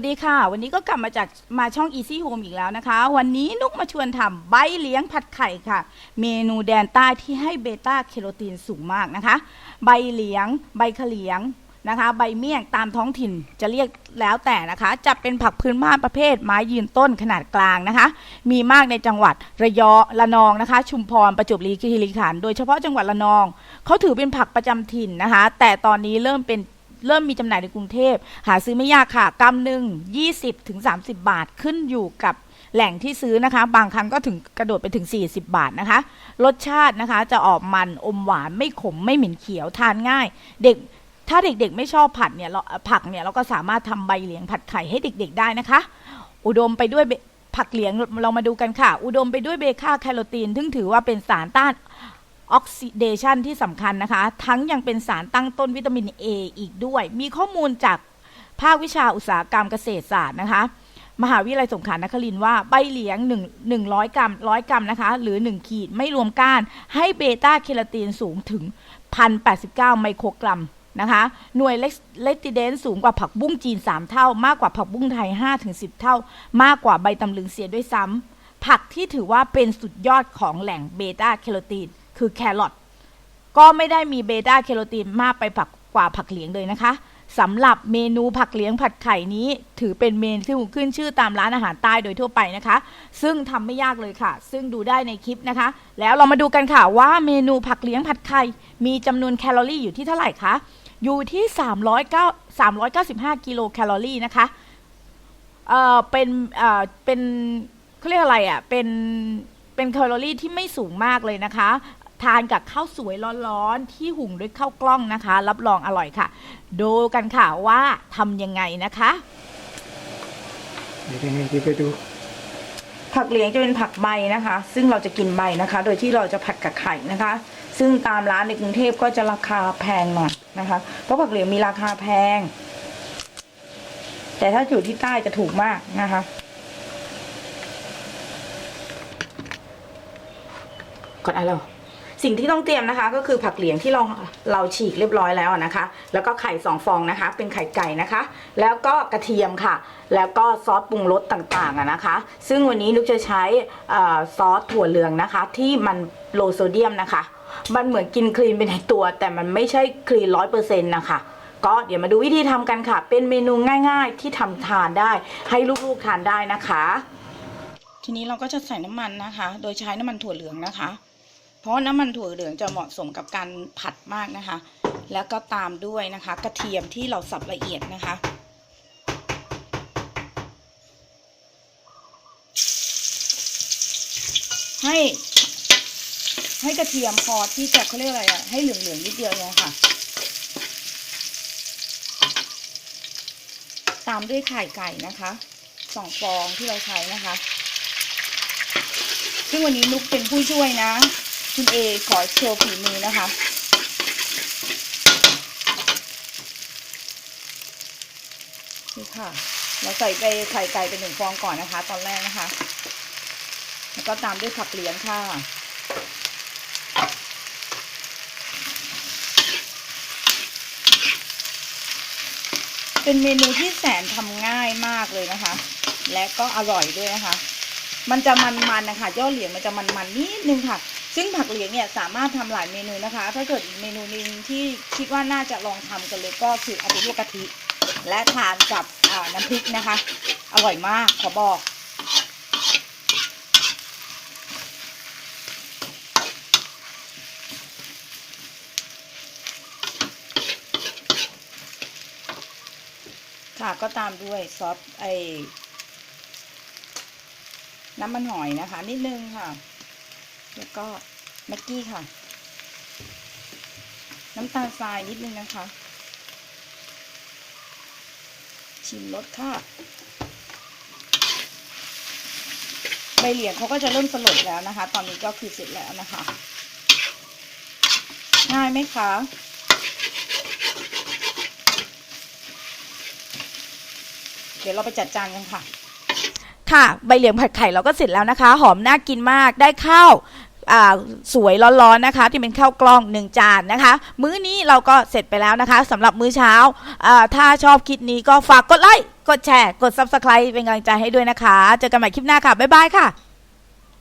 วัสดีค่ะ วันนี้ก็กลับมาจากมาช่อง Easy Home อีกแล้วนะคะ วันนี้นุกมาชวนทำใบเลี้ยงผัดไข่ค่ะ เมนูแดนใต้ที่ให้เบต้าแคโรทีนสูงมากนะคะ ใบเลี้ยง ใบขเลียงนะคะ ใบเมี่ยงตามท้องถิ่นจะเรียกแล้วแต่นะคะ จะเป็นผักพื้นบ้านประเภท ไม้ยืนต้นขนาดกลางนะคะ มีมากในจังหวัดระยองระนองนะคะ ชุมพรประจวบคีรีขันธ์โดยเฉพาะจังหวัดระนองเขาถือเป็นผักประจำถิ่นนะคะ แต่ตอนนี้เริ่มเป็น เริ่มมีจำหน่ายในกรุงเทพ หาซื้อไม่ยากค่ะกำหนึ่ง20ถึง30 บาทขึ้นอยู่กับแหล่งที่ซื้อนะคะ บางครั้งก็ถึงกระโดดไปถึง 40 บาทนะคะ รสชาตินะคะจะออกมันอมหวานไม่ขมไม่เหม็นเขียวทานง่าย เด็กถ้าเด็กๆไม่ชอบผัดเนี่ยเราผักเนี่ยเราก็สามารถทำใบเหลียงผัดไข่ให้เด็ก ๆ ได้นะคะ อุดมไปด้วยผักเหลียงเรามาดูกันค่ะ อุดมไปด้วยเบต้าแคโรทีนซึ่งถือว่าเป็นสารต้าน ออกซิเดชันที่สำคัญนะคะ ทั้งยังเป็นสารตั้งต้นวิตามิน A อีกด้วย มีข้อมูลจากภาควิชาอุตสาหกรรมเกษตรศาสตร์นะคะ มหาวิทยาลัยสงขลานครินทร์ว่าใบเหลียง1 100 กรัม 100 กรัมนะคะ หรือ 1 ขีดไม่รวมก้าน ให้เบต้าแคโรทีนสูงถึง 1,089 ไมโครกรัมนะคะ หน่วยเลติเดนสูงกว่าผักบุ้งจีน 3 เท่า มากกว่าผักบุ้งไทย 5-10 เท่า มากกว่าใบตำลึงเสียด้วยซ้ำผักที่ถือว่าเป็นสุดยอดของแหล่งเบต้าแคโรทีน คือแครอทก็ไม่ได้มีเบต้าแคโรทีนมากไปผักกว่าผักเหลียงเลยนะคะสำหรับเมนูผักเหลียงผัดไข่นี้ ถือเป็นเมนูที่ขึ้นชื่อตามร้านอาหารใต้โดยทั่วไปนะคะ ซึ่งทำไม่ยากเลยค่ะ ซึ่งดูได้ในคลิปนะคะ แล้วเรามาดูกันค่ะว่าเมนูผักเหลียงผัดไข่มีจำนวนแคลอรี่อยู่ที่เท่าไหร่คะอยู่ที่ 309 395 กิโลแคลอรี่นะคะเอ่อเป็นเอ่อเป็นเขาเรียกอะไรอะเป็นเป็นแคลอรี่ที่ไม่สูงมากเลยนะคะ ทานกับข้าวสวยร้อนๆ ที่หุงด้วยข้าวกล้องนะคะ รับรองอร่อยค่ะ ดูกันค่ะว่าทำยังไงนะคะ เดี๋ยวยังไงดีไปดู ผักเหลียงจะเป็นผักใบนะคะ ซึ่งเราจะกินใบนะคะ โดยที่เราจะผัดกับไข่นะคะ ซึ่งตามร้านในกรุงเทพก็จะราคาแพงหน่อยนะคะ เพราะผักเหลียงมีราคาแพง แต่ถ้าอยู่ที่ใต้จะถูกมากนะคะกดอะไรเรา สิ่งที่ต้องเตรียมนะคะ ก็คือผักเหลียงที่เราเราฉีกเรียบร้อยแล้วนะคะ แล้วก็ไข่สองฟองนะคะ เป็นไข่ไก่นะคะ แล้วก็กระเทียมค่ะ แล้วก็ซอสปรุงรสต่างๆนะคะ ซึ่งวันนี้นุกจะใช้ซอสถั่วเหลืองนะคะ ที่มันโลโซเดียมนะคะ มันเหมือนกินคลีนเป็นในตัว แต่มันไม่ใช่คลีนร้อยเปอร์เซ็นต์นะคะก็เดี๋ยวมาดูวิธีทำกันค่ะ เป็นเมนูง่าย ๆ ที่ทำทานได้ ให้ลูกๆทานได้นะคะ ทีนี้เราก็จะใส่น้ำมันนะคะ โดยใช้น้ำมันถั่วเหลืองนะคะ เพราะน้ำมันถั่วเหลืองจะเหมาะสมกับการผัดมากนะคะ แล้วก็ตามด้วยนะคะ กระเทียมที่เราสับละเอียดนะคะให้ ให้กระเทียมพอที่จะเขาเรียกอะไรอะให้เหลืองๆนิดเดียวเนี่ยค่ะ ตามด้วยไข่ไก่นะคะสองฟองที่เราใช้นะคะ ซึ่งวันนี้นุกเป็นผู้ช่วยนะ คุณเอขอโชว์ฝีมือนะคะ นี่ค่ะ เราใส่ไปไข่ไก่เป็นหนึ่งฟองก่อนนะคะ ตอนแรกนะคะ แล้วก็ตามด้วยผักเหลียงค่ะเป็นเมนูที่แสนทำง่ายมากเลยนะคะ และก็อร่อยด้วยนะคะ มันจะมันๆนะคะยอดเหลียงมันจะมันๆนิดนึงค่ะ ซึ่งผักเหลียงเนี่ยสามารถทำหลายเมนูนะคะ ถ้าเกิดอีกเมนูหนึงที่คิดว่าน่าจะลองทำกันเลยก็คือเอาไปลวกกะทิ และทานกับน้ำพริกนะคะ อร่อยมากขอบอกค่ะก็ตามด้วยซอสไอน้ำมันหอยนะคะ นิดนึงค่ะ แล้วก็แม็กกี้ค่ะ น้ำตาลทรายนิดนึงนะคะ ชิมรสค่ะ ใบเหลียงเขาก็จะเริ่มสลดแล้วนะคะ ตอนนี้ก็คือเสร็จแล้วนะคะ ง่ายไหมคะเดี๋ยวเราไปจัดจานกันค่ะ ค่ะ ใบเหลียงผัดไข่เราก็เสร็จแล้วนะคะ หอมน่ากินมาก ได้ข้าว สวยร้อนๆนะคะ ที่เป็นข้าวกล้องหนึ่งจานนะคะ มื้อนี้เราก็เสร็จไปแล้วนะคะสำหรับมื้อเช้าอ่าถ้าชอบคลิปนี้ก็ฝากกดไลค์กดแชร์ กด Subscribe เป็นกำลังใจให้ด้วยนะคะ เจอกันใหม่คลิปหน้าค่ะ บ๊ายบายค่ะ